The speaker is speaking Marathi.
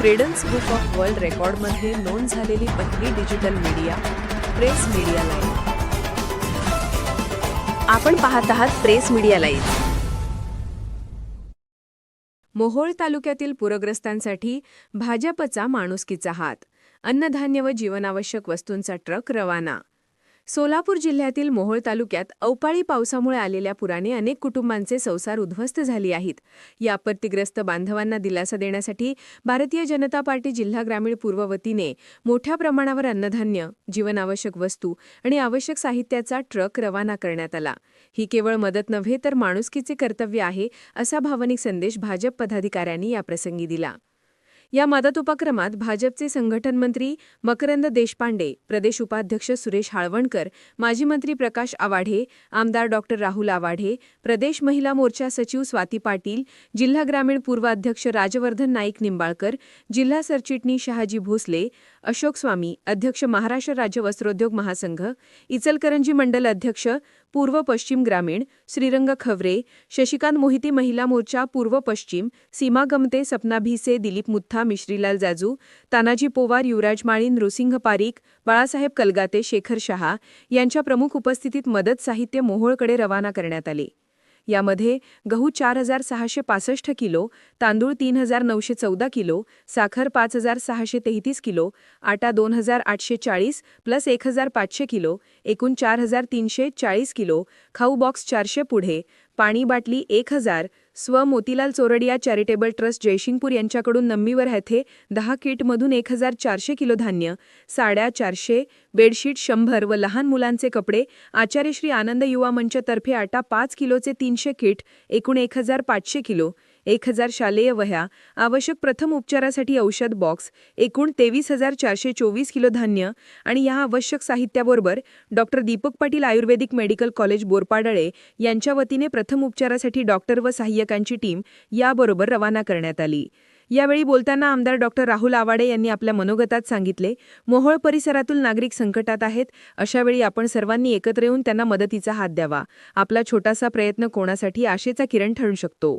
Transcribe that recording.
क्रेडन्स बुक ऑफ वर्ल्ड रेकॉर्डमध्ये नोंद झालेली पहिली digital media press media live आपण पाहत आहात प्रेस मीडिया लाईव्ह मोहोळ तालुक्यातील पूरग्रस्तांसाठी भाजपचा माणुसकीचा हात. अन्नधान्य व जीवनावश्यक वस्तूंचा ट्रक रवाना. सोलापूर जिल्ह्यातील मोहोळ तालुक्यात अवकाळी पावसामुळे आलेल्या पुराने अनेक कुटुंबांचे संसार उद्ध्वस्त झाले आहेत. या आपत्तीग्रस्त बांधवांना दिलासा देण्यासाठी भारतीय जनता पार्टी जिल्हा ग्रामीण पूर्व वतीने मोठ्या प्रमाणावर अन्नधान्य जीवनावश्यक वस्तू आणि आवश्यक साहित्याचा ट्रक रवाना करण्यात आला. ही केवळ मदत नव्हे तर माणुसकीचे कर्तव्य आहे असा भावनिक संदेश भाजप पदाधिकाऱ्यांनी याप्रसंगी दिला. या मदत उपक्रमात भाजपचे संघटन मंत्री मकरंद देशपांडे प्रदेश उपाध्यक्ष सुरेश हाळवणकर माजी मंत्री प्रकाश आवाढे आमदार डॉक्टर राहुल आवाढे प्रदेश महिला मोर्चा सचिव स्वाती पाटील जिल्हा ग्रामीण पूर्व अध्यक्ष राजवर्धन नाईक निंबाळकर जिल्हा सरचिटणीस शहाजी भोसले अशोक स्वामी अध्यक्ष महाराष्ट्र राज्य वस्त्रोद्योग महासंघ इचलकरंजी मंडल अध्यक्ष पूर्व पश्चिम ग्रामीण श्रीरंग खवरे शशिकांत मोहिती महिला मोर्चा पूर्व पश्चिम सीमा गमते सपना भिसे दिलीप मुत्था मिश्रीलाल जाजू तानाजी पोवार युवराज माळी नृसिंह पारीक बाळासाहेब कलगाते शेखर शहा यांच्या प्रमुख उपस्थितीत मदत साहित्य मोहोळकडे रवाना करण्यात आले. यामध्ये गहू चार हजार सहाशे पासष्ट किलो तांदूळ तीन हजार नऊशे चौदा किलो साखर पाच हजार सहाशे तेहतीस किलो आटा दोन हजार आठशे चाळीस प्लस एक हजार पाचशे किलो एकूण चार हजार तीनशे चाळीस किलो खाऊ बॉक्स चारशे पुढे पाणी बाटली एक हजार स्व मोतीलाल चोरडिया चॅरिटेबल ट्रस्ट जयशिंगपूर यांच्याकडून नम्मीवर येथे दहा किटमधून एक हजार चारशे किलो धान्य साड्या चारशे बेडशीट शंभर व लहान मुलांचे कपडे आचार्य श्री आनंद युवा मंचतर्फे आटा पाच किलोचे तीनशे किट एकूण एक हजार पाचशे किलो एक हजार शालेय वह्या आवश्यक प्रथम उपचारासाठी औषध बॉक्स एकूण तेवीस हजार चारशे चोवीस किलो धान्य आणि या आवश्यक साहित्याबरोबर doctor Deepak Patil Ayurvedic medical college Borpadale यांच्या वतीने प्रथम उपचारासाठी डॉक्टर व सहाय्यकांची टीम याबरोबर रवाना करण्यात आली. यावेळी बोलताना आमदार डॉक्टर राहुल आवाडे यांनी आपल्या मनोगतात सांगितले मोहोळ परिसरातील नागरिक संकटात आहेत अशावेळी आपण सर्वांनी एकत्र येऊन त्यांना मदतीचा हात द्यावा. आपला छोटासा प्रयत्न कोणासाठी आशेचा किरण ठरू शकतो.